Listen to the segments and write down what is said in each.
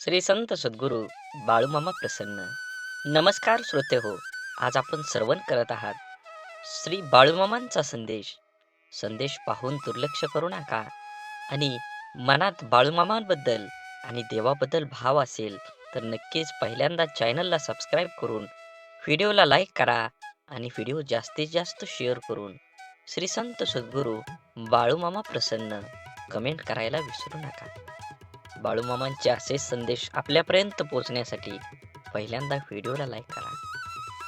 श्री संत सद्गुरू बाळूमामा प्रसन्न. नमस्कार श्रोते हो आज आपण श्रवण करत आहात. श्री बाळूमामांचा संदेश. संदेश पाहून दुर्लक्ष करू नका. आणि मनात बाळूमामांबद्दल आणि देवाबद्दल भाव असेल तर नक्कीच पहिल्यांदा चॅनलला सबस्क्राईब करून व्हिडिओला लाईक करा आणि व्हिडिओ जास्तीत जास्त शेअर करून श्री संत सद्गुरू बाळूमामा प्रसन्न. कमेंट करायला विसरू नका. बाळूमामांचे असे संदेश आपल्यापर्यंत पोहोचण्यासाठी पहिल्यांदा व्हिडिओला लाईक करा.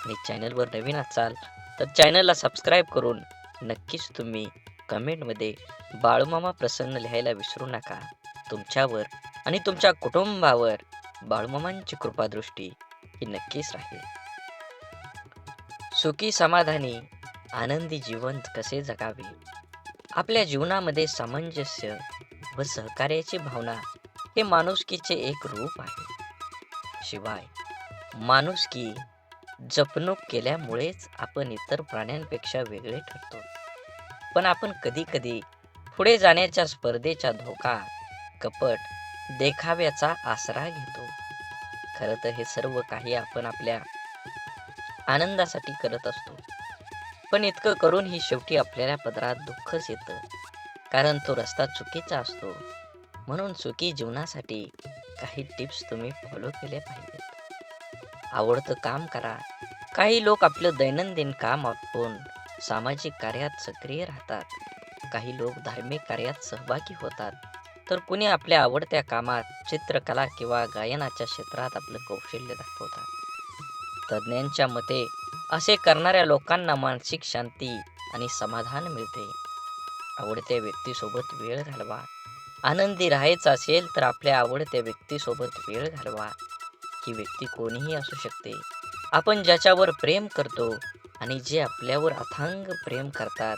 आणि चॅनलवर नवीन असाल तर चॅनलला सबस्क्राईब करून नक्कीच तुम्ही कमेंटमध्ये बाळूमामा प्रसन्न लिहायला विसरू नका. तुमच्यावर आणि तुमच्या कुटुंबावर बाळूमामांची कृपादृष्टी ही नक्कीच राहील. सुखी समाधानी आनंदी जीवन कसे जगावे? आपल्या जीवनामध्ये सामंजस्य व सहकार्याची भावना हे माणुसकीचे एक रूप आहे. शिवाय माणुसकी जपणूक केल्यामुळेच आपण इतर प्राण्यांपेक्षा वेगळे ठरतो. पण आपण कधी कधी पुढे जाण्याच्या स्पर्धेचा धोका कपट देखाव्याचा आसरा घेतो. खरं तर हे सर्व काही आपण आपल्या आनंदासाठी करत असतो. पण इतकं करूनही शेवटी आपल्याला पदरात दुःखच येतं. कारण तो रस्ता चुकीचा असतो. म्हणून सुखी जीवनासाठी काही टिप्स तुम्ही फॉलो केल्या पाहिजेत. आवडतं काम करा. काही लोक आपलं दैनंदिन काम आपण सामाजिक कार्यात सक्रिय राहतात. काही लोक धार्मिक कार्यात सहभागी होतात. तर कुणी आपल्या आवडत्या कामात चित्रकला किंवा गायनाच्या क्षेत्रात आपलं कौशल्य दाखवतात. तज्ज्ञांच्या मते असे करणाऱ्या लोकांना मानसिक शांती आणि समाधान मिळते. आवडत्या व्यक्तीसोबत वेळ घालवा. आनंदी राहायचं असेल तर आपल्या आवडत्या व्यक्तीसोबत वेळ घालवा. ही व्यक्ती कोणीही असू शकते. आपण ज्याच्यावर प्रेम करतो आणि जे आपल्यावर अथांग प्रेम करतात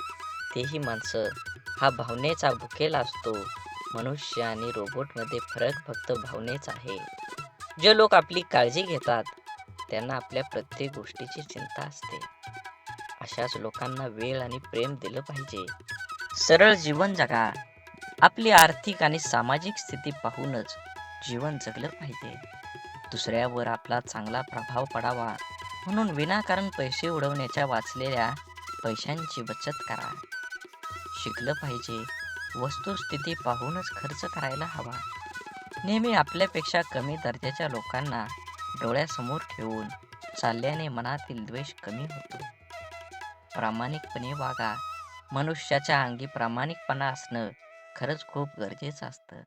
तेही माणसं. हा भावनेचा भुकेला असतो. मनुष्य आणि रोबोटमध्ये फरक फक्त भावनेचा आहे. जे लोक आपली काळजी घेतात त्यांना आपल्या प्रत्येक गोष्टीची चिंता असते. अशाच लोकांना वेळ आणि प्रेम दिलं पाहिजे. सरळ जीवन जगा. आपली आर्थिक आणि सामाजिक स्थिती पाहूनच जीवन जगलं पाहिजे. दुसऱ्यावर आपला चांगला प्रभाव पडावा म्हणून विनाकारण पैसे उडवण्याच्या वाचलेल्या पैशांची बचत करा. शिकलं पाहिजे. वस्तुस्थिती पाहूनच खर्च करायला हवा. नेहमी आपल्यापेक्षा कमी दर्जाच्या लोकांना डोळ्यासमोर ठेवून चालल्याने मनातील द्वेष कमी होतो. प्रामाणिकपणे वागा. मनुष्याच्या अंगी प्रामाणिकपणा असणं खरंच खूप गरजेचं असतं.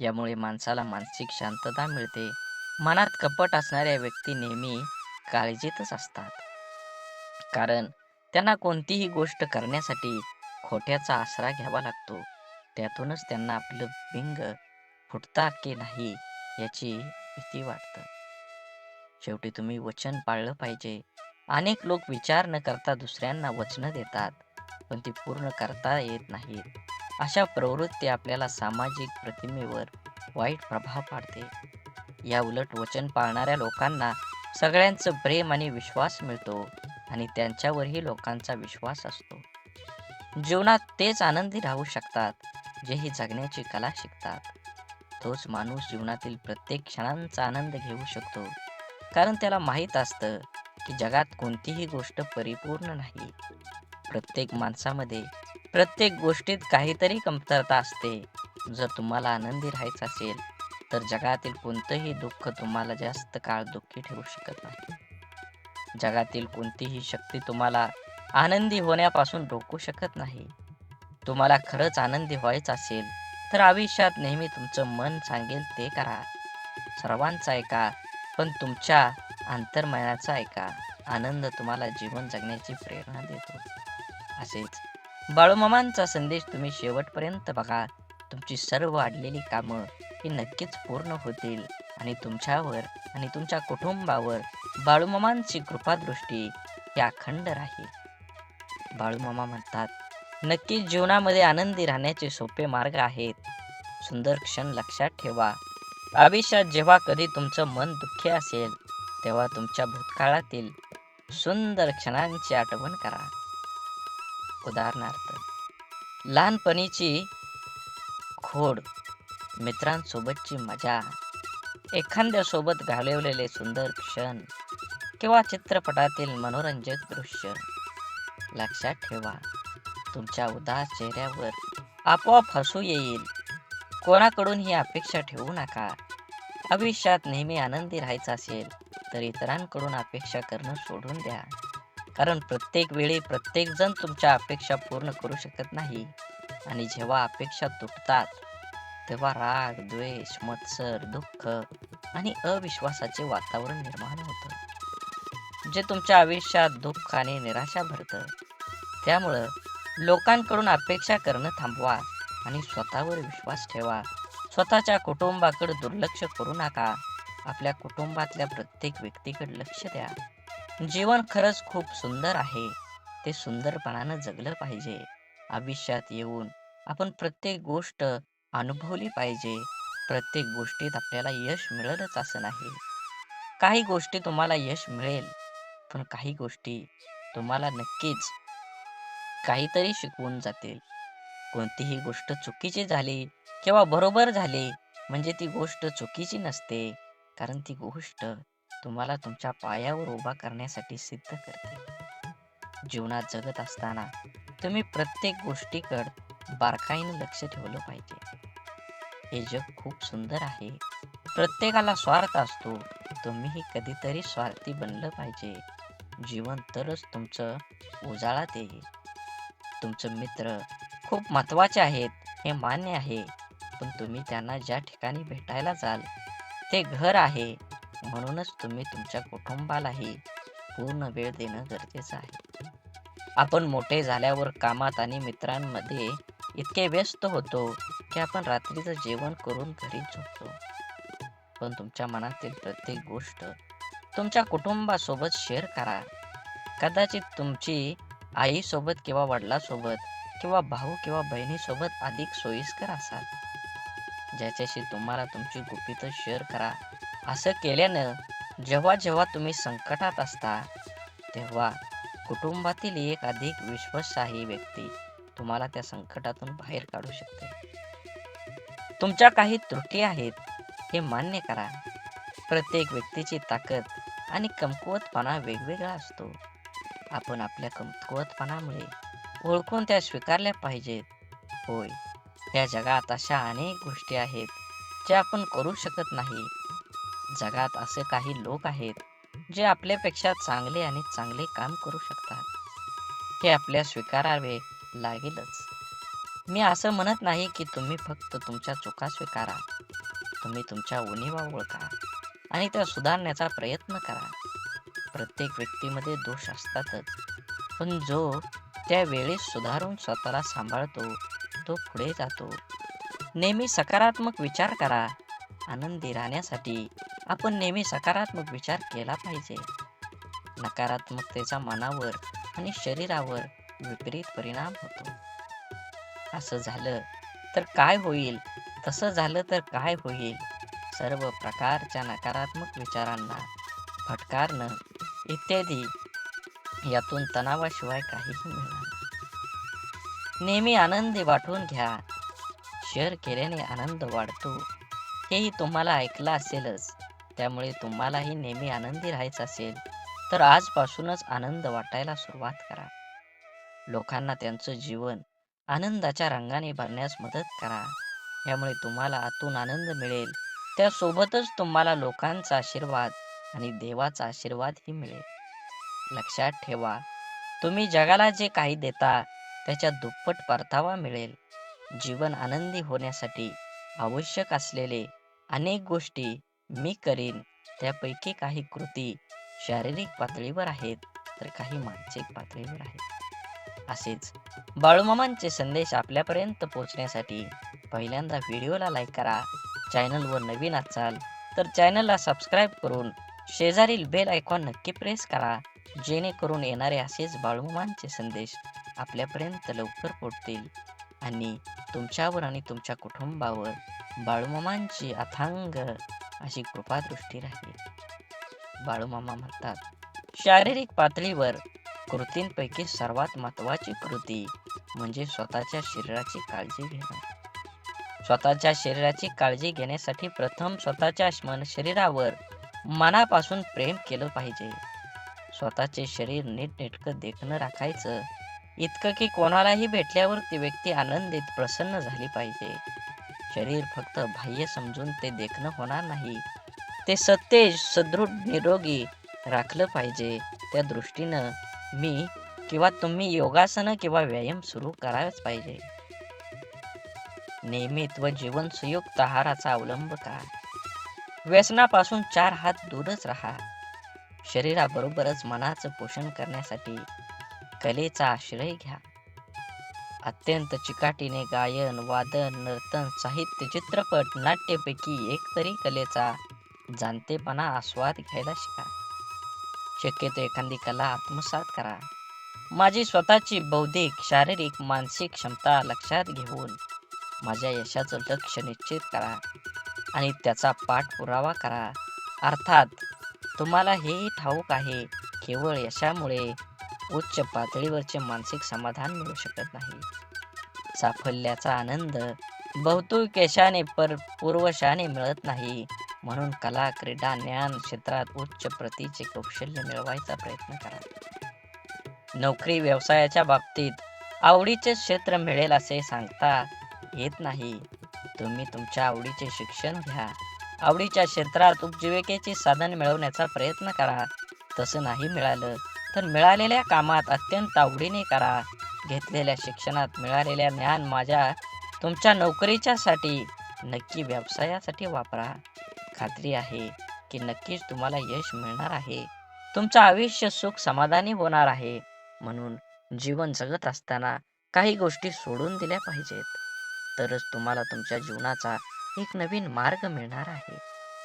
यामुळे माणसाला मानसिक शांतता मिळते. मनात कपट असणाऱ्या व्यक्ती नेहमी काळजीतच असतात. कारण त्यांना कोणतीही गोष्ट करण्यासाठी खोट्याचा आसरा घ्यावा लागतो. त्यातूनच त्यांना आपलं बिंग फुटता की नाही याची भीती वाटतं. शेवटी तुम्ही वचन पाळलं पाहिजे. अनेक लोक विचार न करता दुसऱ्यांना वचनं देतात पण ती पूर्ण करता येत नाहीत. अशा प्रवृत्ती आपल्याला सामाजिक प्रतिमेवर वाईट प्रभाव पाडते. या उलट वचन पाळणाऱ्या लोकांना सगळ्यांचं प्रेम आणि विश्वास मिळतो आणि त्यांच्यावरही लोकांचा विश्वास असतो. जीवनात तेच आनंदी राहू शकतात जे ही जगण्याची कला शिकतात. तोच माणूस जीवनातील प्रत्येक क्षणांचा आनंद घेऊ शकतो. कारण त्याला माहीत असतं की जगात कोणतीही गोष्ट परिपूर्ण नाही. प्रत्येक माणसामध्ये प्रत्येक गोष्टीत काहीतरी कमतरता असते. जर तुम्हाला आनंदी राहायचं असेल तर जगातील कोणतंही दुःख तुम्हाला जास्त काळ दुःखी ठेवू शकत नाही. जगातील कोणतीही शक्ती तुम्हाला आनंदी होण्यापासून रोखू शकत नाही. तुम्हाला खरंच आनंदी व्हायचं असेल तर आयुष्यात नेहमी तुमचं मन सांगेल ते करा. सर्वांचा ऐका पण तुमच्या अंतर्मनाचा ऐका. आनंद तुम्हाला जीवन जगण्याची प्रेरणा देतो. असेच बाळूमामांचा संदेश तुम्ही शेवटपर्यंत बघा. तुमची सर्व वाढलेली कामं ही नक्कीच पूर्ण होतील. आणि तुमच्यावर आणि तुमच्या कुटुंबावर बाळूमामांची कृपादृष्टी ही अखंड राहील. बाळूमामा म्हणतात नक्कीच जीवनामध्ये आनंदी राहण्याचे सोपे मार्ग आहेत. सुंदर क्षण लक्षात ठेवा. आयुष्यात जेव्हा कधी तुमचं मन दुःखी असेल तेव्हा तुमच्या भूतकाळातील सुंदर क्षणांची आठवण करा. उदाहरणार्थ लहानपणीची खोड मित्रांसोबतची मजा एखाद्यासोबत घालवलेले सुंदर क्षण किंवा चित्रपटातील मनोरंजक दृश्य लक्षात ठेवा तुमच्या उदास चेहऱ्यावर आपोआप हसू येईल. कोणाकडून ही अपेक्षा ठेवू नका. आयुष्यात नेहमी आनंदी राहायचं असेल तर इतरांकडून अपेक्षा करणं सोडून द्या. कारण प्रत्येक वेळी प्रत्येक जण तुमच्या अपेक्षा पूर्ण करू शकत नाही. आणि जेव्हा अपेक्षा तुटतात तेव्हा राग द्वेष मत्सर दुःख आणि अविश्वासाचे वातावरण निर्माण होतं. जे तुमच्या आयुष्यात दुःख आणि निराशा भरतं त्यामुळं लोकांकडून अपेक्षा करणं थांबवा आणि स्वतःवर विश्वास ठेवा. स्वतःच्या कुटुंबाकडे दुर्लक्ष करू नका. आपल्या कुटुंबातल्या प्रत्येक व्यक्तीकडे लक्ष द्या. जीवन खरंच खूप सुंदर आहे. ते सुंदरपणानं जगलं पाहिजे. आयुष्यात येऊन आपण प्रत्येक गोष्ट अनुभवली पाहिजे. प्रत्येक गोष्टीत आपल्याला यश मिळेलच असं नाही. काही गोष्टी तुम्हाला यश मिळेल पण काही गोष्टी तुम्हाला नक्कीच काहीतरी शिकवून जातील. कोणतीही गोष्ट चुकीची झाली किंवा बरोबर झाली म्हणजे ती गोष्ट चुकीची नसते. कारण ती गोष्ट तुम्हाला तुमच्या पायावर उभा करण्यासाठी सिद्ध करते. जीवनात जगत असताना तुम्ही प्रत्येक गोष्टीकडे बारकाईने लक्ष ठेवलं पाहिजे. हे जग खूप सुंदर आहे. प्रत्येकाला स्वार्थ असतो. तुम्हीही कधीतरी स्वार्थी बनलं पाहिजे. जीवन तरच तुमचं उजाळात येईल. तुमचं मित्र खूप महत्त्वाचे आहेत हे मान्य आहे. पण तुम्ही त्यांना ज्या ठिकाणी भेटायला जाल ते घर आहे. म्हणूनच तुम्ही तुमच्या कुटुंबालाही पूर्ण वेळ देणं गरजेचं आहे. आपण मोठे झाल्यावर कामात आणि मित्रांमध्ये इतके व्यस्त होतो की आपण रात्रीचं जेवण करून घरी झोपतो. पण तुमच्या मनातील प्रत्येक गोष्ट तुमच्या कुटुंबासोबत शेअर करा. कदाचित तुमची आईसोबत किंवा वडिलासोबत किंवा भाऊ किंवा बहिणीसोबत अधिक सोयीस्कर असाल. ज्याच्याशी तुम्हाला तुमची गुपितं शेअर करा. असं केल्यानं जेव्हा जेव्हा तुम्ही संकटात असता तेव्हा कुटुंबातील एक अधिक विश्वासाही व्यक्ती तुम्हाला त्या संकटातून बाहेर काढू शकते. तुमच्या काही त्रुटी आहेत हे मान्य करा. प्रत्येक व्यक्तीची ताकद आणि कमकुवतपणा वेगवेगळा असतो. आपण आपल्या कमकुवतपणामुळे ओळखून त्या स्वीकारल्या पाहिजेत. होय या जगात अशा अनेक गोष्टी आहेत ज्या आपण करू शकत नाही. जगात असे काही लोक आहेत जे आपल्यापेक्षा चांगले आणि चांगले काम करू शकतात. हे आपल्या स्वीकारावे लागेलच. मी असं म्हणत नाही की तुम्ही फक्त तुमच्या चुका स्वीकारा. तुम्ही तुमच्या उणीवा ओळखा आणि त्या सुधारण्याचा प्रयत्न करा. प्रत्येक व्यक्तीमध्ये दोष असतातच पण जो त्यावेळी सुधारून स्वतःला सांभाळतो तो पुढे जातो. नेहमी सकारात्मक विचार करा. आनंदी राहण्यासाठी आपण नेहमी सकारात्मक विचार केला पाहिजे. नकारात्मकतेचा मनावर आणि शरीरावर विपरीत परिणाम होतो. असं झालं तर काय होईल? तसं झालं तर काय होईल? सर्व प्रकारच्या नकारात्मक विचारांना फटकारणं इत्यादी यातून तणावाशिवाय काहीही मिळणार नेहमी आनंदी वाटून घ्या. शेअर केल्याने आनंद वाढतो. हेही तुम्हाला ऐकलं असेलच. त्यामुळे तुम्हालाही नेहमी आनंदी राहायचं असेल तर आजपासूनच आनंद वाटायला सुरुवात करा. लोकांना त्यांचं जीवन आनंदाच्या रंगाने भरण्यास मदत करा. यामुळे तुम्हाला आतून आनंद मिळेल. त्यासोबतच तुम्हाला लोकांचा आशीर्वाद आणि देवाचा आशीर्वादही मिळेल. लक्षात ठेवा तुम्ही जगाला जे काही देता त्याच्या दुप्पट परतावा मिळेल. जीवन आनंदी होण्यासाठी आवश्यक असलेले अनेक गोष्टी मी करीन. त्यापैकी काही कृती शारीरिक पातळीवर आहेत तर काही मानसिक पातळीवर आहेत. असेच बाळूमामांचे संदेश आपल्यापर्यंत पोहोचण्यासाठी पहिल्यांदा व्हिडिओला लाईक करा. चॅनलवर नवीन असाल तर चॅनलला सबस्क्राईब करून शेजारील बेल आयकॉन नक्की प्रेस करा. जेणेकरून येणारे असेच बाळूमामांचे संदेश आपल्यापर्यंत लवकर पोहोचतील. आणि तुमच्यावर आणि तुमच्या कुटुंबावर बाळूमामांची अथांग अशी कृपादृष्टी राहील. बाळूमामा म्हणतात शारीरिक पातळीवर कृतींपैकी सर्वात महत्वाची कृती म्हणजे स्वतःच्या शरीराची काळजी घेणं. स्वतःच्या शरीराची काळजी घेण्यासाठी प्रथम स्वतःच्या मन शरीरावर मनापासून प्रेम केलं पाहिजे. स्वतःचे शरीर नीटनेटकं देखणं राखायचं. इतकं की कोणालाही भेटल्यावर ती व्यक्ती आनंदित प्रसन्न झाली पाहिजे. शरीर फक्त बाह्य समजून ते देखणं होणार नाही. ते सतेज सदृढ निरोगी राखलं पाहिजे. त्या दृष्टीनं मी किंवा तुम्ही योगासनं किंवा व्यायाम सुरू करायच पाहिजे. नियमित व जीवन संयुक्त आहाराचा अवलंब करा व्यसनापासून चार हात दूरच राहा. शरीराबरोबरच मनाचं पोषण करण्यासाठी कलेचा आश्रय घ्या. अत्यंत चिकाटीने गायन वादन नर्तन साहित्य चित्रपट नाट्यपैकी एक तरी कलेचा जाणतेपणा आस्वाद घ्यायला शिका. शक्यतो एखादी कला आत्मसात करा. माझी स्वतःची बौद्धिक शारीरिक मानसिक क्षमता लक्षात घेऊन माझ्या यशाचं लक्ष निश्चित करा आणि त्याचा पाठपुरावा करा. अर्थात तुम्हाला हेही ठाऊक आहे केवळ यशामुळे उच्च पातळीवरचे मानसिक समाधान मिळू शकत नाही. साफल्याचा आनंद बहुतुकेशाने पर पूर्वशाने मिळत नाही. म्हणून कला क्रीडा ज्ञान क्षेत्रात उच्च प्रतीचे कौशल्य मिळवायचा प्रयत्न करा. नोकरी व्यवसायाच्या बाबतीत आवडीचे क्षेत्र मिळेल असे सांगता येत नाही. तुम्ही तुमच्या आवडीचे शिक्षण घ्या. आवडीच्या क्षेत्रात उपजीविकेचे साधन मिळवण्याचा प्रयत्न करा. तसं नाही मिळालं तर मिळालेल्या कामात अत्यंत आवडीने करा. घेतलेल्या शिक्षणात मिळालेल्या ज्ञान माझ्या तुमच्या नोकरीच्यासाठी नक्की व्यवसायासाठी वापरा. खात्री आहे की नक्कीच तुम्हाला यश मिळणार आहे. तुमचं आयुष्य सुख समाधानी होणार आहे. म्हणून जीवन जगत असताना काही गोष्टी सोडून दिल्या पाहिजेत. तरच तुम्हाला तुमच्या जीवनाचा एक नवीन मार्ग मिळणार आहे.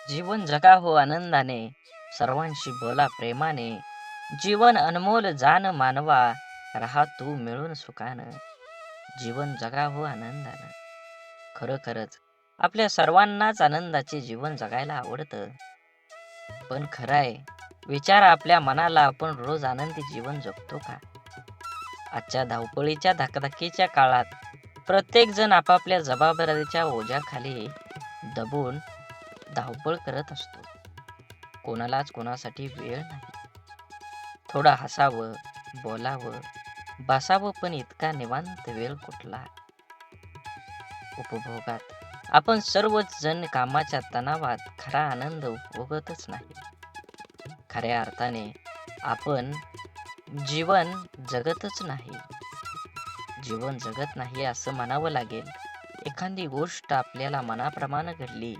जीवन जगा हो आनंदाने सर्वांशी बोला प्रेमाने. जीवन अनमोल जान मानवा राहा तू मिळून सुखानं. जीवन जगा हो आनंदानं. खरोखरच आपल्या सर्वांनाच आनंदाचे जीवन जगायला आवडतं. पण खरं आहे विचार आपल्या मनाला आपण रोज आनंदी जीवन जगतो का? आजच्या धावपळीच्या धकाधकीच्या काळात प्रत्येक जण आपापल्या जबाबदारीच्या ओझ्याखाली दबून धावपळ करत असतो. कोणालाच कोणासाठी वेळ नाही. थोडं हसावं बोलावं बसावं पण इतका निवांत वेळ कुठला? उपभोगात. आपण सर्वच जण कामाच्या तणावात खरा आनंद उपभोगतच नाही. खऱ्या अर्थाने आपण जीवन जगतच नाही. जीवन जगत नाही असं म्हणावं लागेल. एखादी गोष्ट आपल्याला मनाप्रमाणे घडली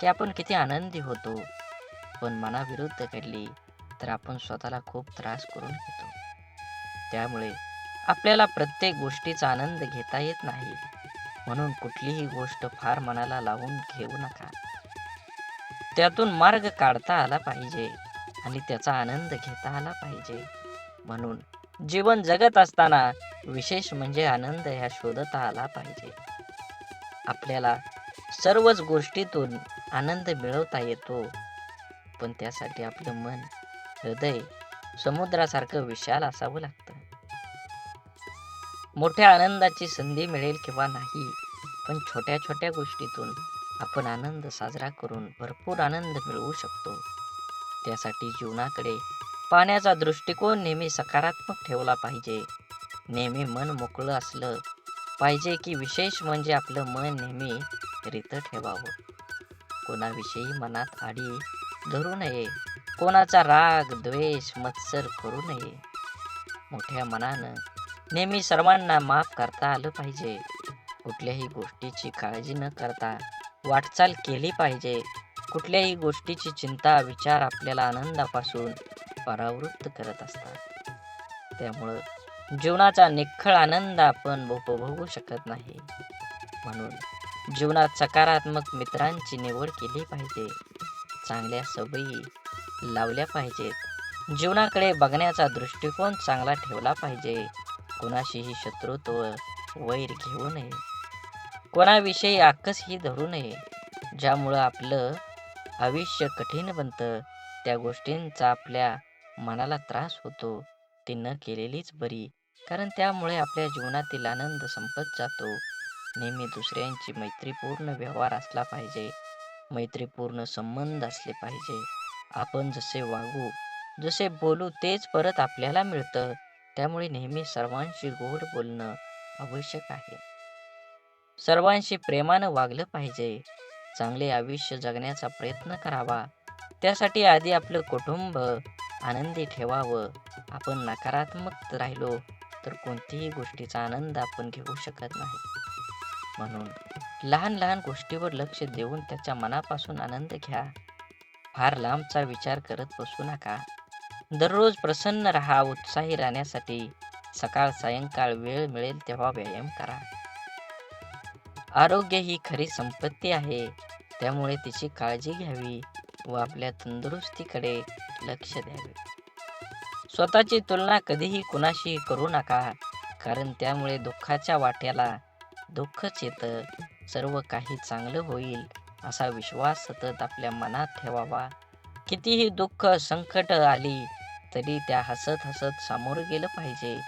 की आपण किती आनंदी होतो. पण मनाविरुद्ध घडली तर आपण स्वतःला खूप त्रास करून घेतो. त्यामुळे आपल्याला प्रत्येक गोष्टीचा आनंद घेता येत नाही. म्हणून कुठलीही गोष्ट फार मनाला लावून घेऊ नका. त्यातून मार्ग काढता आला पाहिजे आणि त्याचा आनंद घेता आला पाहिजे. म्हणून जीवन जगत असताना विशेष म्हणजे आनंद ह्या शोधता आला पाहिजे. आपल्याला सर्वच गोष्टीतून आनंद मिळवता येतो. पण त्यासाठी आपलं मन हृदय समुद्रासारखं विशाल असावं लागतं. मोठ्या आनंदाची संधी मिळेल किंवा नाही पण छोट्या छोट्या गोष्टीतून आपण आनंद साजरा करून भरपूर आनंद मिळवू शकतो. त्यासाठी जीवनाकडे पाण्याचा दृष्टिकोन नेहमी सकारात्मक ठेवला पाहिजे. नेहमी मन मोकळं असलं पाहिजे की विशेष म्हणजे आपलं मन नेहमी रित ठेवावं. कोणाविषयी मनात आडी धरू नये. कोणाचा राग द्वेष मत्सर करू नये. मोठ्या मनानं नेहमी सर्वांना माफ करता आलं पाहिजे. कुठल्याही गोष्टीची काळजी न करता वाटचाल केली पाहिजे. कुठल्याही गोष्टीची चिंता विचार आपल्याला आनंदापासून परावृत्त करत असतात. त्यामुळं जीवनाचा निखळ आनंद आपण उपभोगू शकत नाही. म्हणून जीवनात सकारात्मक मित्रांची निवड केली पाहिजे. चांगल्या सवयी लावल्या पाहिजेत. जीवनाकडे बघण्याचा दृष्टिकोन चांगला ठेवला पाहिजे. कोणाशीही शत्रुत्व वैर घेऊ नये. कोणाविषयी आकसही धरू नये. ज्यामुळं आपलं आयुष्य कठीण बनतं. त्या गोष्टींचा आपल्या मनाला त्रास होतो. ती न केलेलीच बरी. कारण त्यामुळे आपल्या जीवनातील आनंद संपत जातो. नेहमी दुसऱ्यांची मैत्रीपूर्ण व्यवहार असला पाहिजे. मैत्रीपूर्ण संबंध असले पाहिजे. आपण जसे वागू जसे बोलू तेच परत आपल्याला मिळतं. त्यामुळे नेहमी सर्वांशी गोड बोलणं आवश्यक आहे. सर्वांशी प्रेमानं वागलं पाहिजे. चांगले आयुष्य जगण्याचा प्रयत्न करावा. त्यासाठी आधी आपलं कुटुंब आनंदी ठेवावं. आपण नकारात्मक राहिलो तर कोणतीही गोष्टीचा आनंद आपण घेऊ शकत नाही. म्हणून लहान लहान गोष्टीवर लक्ष देऊन त्याच्या मनापासून आनंद घ्या. फार लांबचा विचार करत बसू नका. दररोज प्रसन्न राहा उत्साही राहण्यासाठी सकाळ सायंकाळ वेळ मिळेल तेव्हा व्यायाम करा. आरोग्य ही खरी संपत्ती आहे त्यामुळे तिची काळजी घ्यावी व आपल्या तंदुरुस्तीकडे लक्ष द्यावे. स्वतःची तुलना कधीही कुणाशी करू नका कारण त्यामुळे दुःखाच्या वाट्याला दुःखच येतं सर्व काही चांगलं होईल. असा विश्वास सतत आपल्या मनात ठेवावा. कितीही दुःख संकट आली तरी त्या हसत हसत सामोरं गेलं पाहिजे.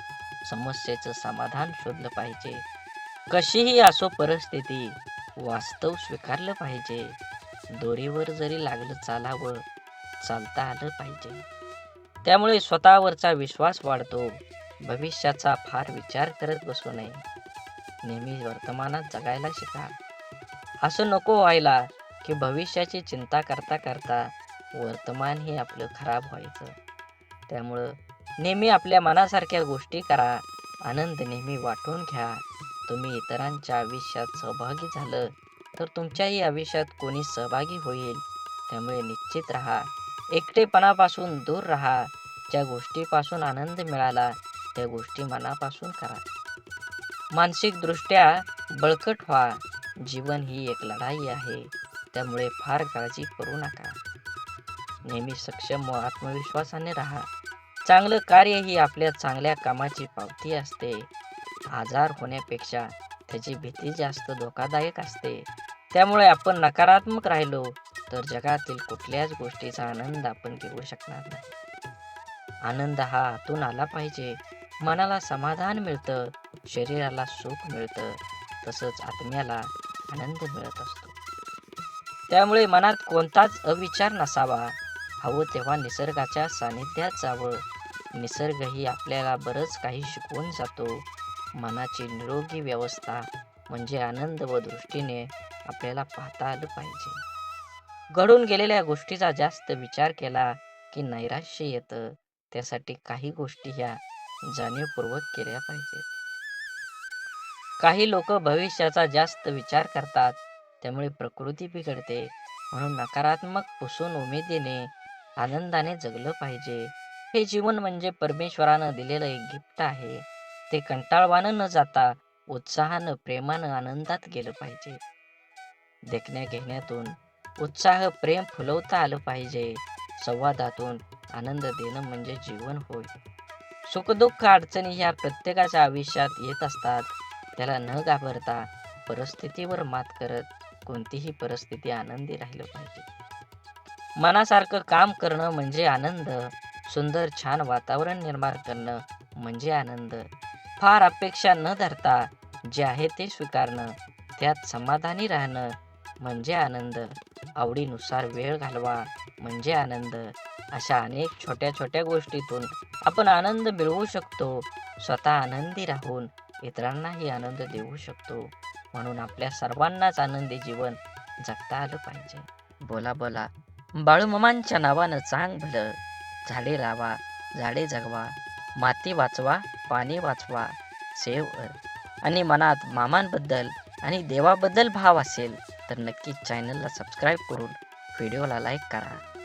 समस्येचं समाधान शोधलं पाहिजे. कशीही असो परिस्थिती वास्तव स्वीकारलं पाहिजे. दोरीवर जरी लागलं चालावं चालता आलं पाहिजे. त्यामुळे स्वतःवरचा विश्वास वाढतो. भविष्याचा फार विचार करत बसू नये. नेहमी वर्तमानात जगायला शिका. असं नको व्हायला की भविष्याची चिंता करता करता वर्तमान हे आपलं खराब व्हायचं. त्यामुळं नेहमी आपल्या मनासारख्या गोष्टी करा आनंद नेहमी वाटून घ्या. तुम्ही इतरांच्या आयुष्यात सहभागी झालं तर तुमच्याही आयुष्यात कोणी सहभागी होईल. त्यामुळे निश्चित राहा. एकटेपणापासून दूर राहा. ज्या गोष्टीपासून आनंद मिळाला त्या गोष्टी मनापासून करा. मानसिकदृष्ट्या बळकट व्हा. जीवन ही एक लढाई आहे. त्यामुळे फार काळजी करू नका. नेहमी सक्षम व आत्मविश्वासाने राहा. चांगलं कार्य ही आपल्या चांगल्या कामाची पावती असते. आजार होण्यापेक्षा त्याची भीती जास्त धोकादायक असते. त्यामुळे आपण नकारात्मक राहिलो तर जगातील कुठल्याच गोष्टीचा आनंद आपण घेऊ शकणार नाही. आनंद हा आतून आला पाहिजे. मनाला समाधान मिळतं शरीराला सुख मिळतं. तसंच आत्म्याला आनंद मिळत असतो. त्यामुळे मनात कोणताच अविचार नसावा. हवं तेव्हा निसर्गाच्या सानिध्यात जावं निसर्गही आपल्याला बरंच काही शिकवून जातो. मनाची निरोगी व्यवस्था म्हणजे आनंद व दृष्टीने आपल्याला पाहता आलं पाहिजे. घडून गेलेल्या गोष्टीचा जास्त विचार केला की नैराश्य येतं. त्यासाठी काही गोष्टी ह्या जाणीवपूर्वक केल्या पाहिजेत. काही लोक भविष्याचा जास्त विचार करतात. त्यामुळे प्रकृती बिघडते. म्हणून नकारात्मक पुसून उमेदीने आनंदाने जगलं पाहिजे. हे जीवन म्हणजे परमेश्वरानं दिलेलं एक गिफ्ट आहे. ते कंटाळवानं न जाता उत्साहानं प्रेमानं आनंदात गेलं पाहिजे. देखण्या घेण्यातून उत्साह प्रेम फुलवता आलं पाहिजे. संवादातून आनंद देणं म्हणजे जीवन होय. सुखदुःख अडचणी ह्या प्रत्येकाच्या आयुष्यात येत असतात. त्याला न घाबरता परिस्थितीवर मात करत कोणतीही परिस्थिती आनंदी राहिलं पाहिजे. मनासारखं काम करणं म्हणजे आनंद सुंदर छान वातावरण निर्माण करणं म्हणजे आनंद. फार अपेक्षा न धरता जे आहे ते स्वीकारणं त्यात समाधानी राहणं म्हणजे आनंद. आवडीनुसार वेळ घालवा म्हणजे आनंद. अशा अनेक छोट्या छोट्या गोष्टीतून आपण आनंद मिळवू शकतो स्वतः आनंदी राहून इतरांनाही आनंद देऊ शकतो. म्हणून आपल्या सर्वांनाच आनंदी जीवन जगता आलं पाहिजे. बोला बोला. बाळूमामांच्या नावानं चांग भलं. झाडे लावा झाडे जगवा माती वाचवा पाणी वाचवा सेव आणि मनात मामांबद्दल आणि देवाबद्दल भाव असेल तर नक्कीच चॅनलला सबस्क्राईब करून व्हिडिओला लाईक करा.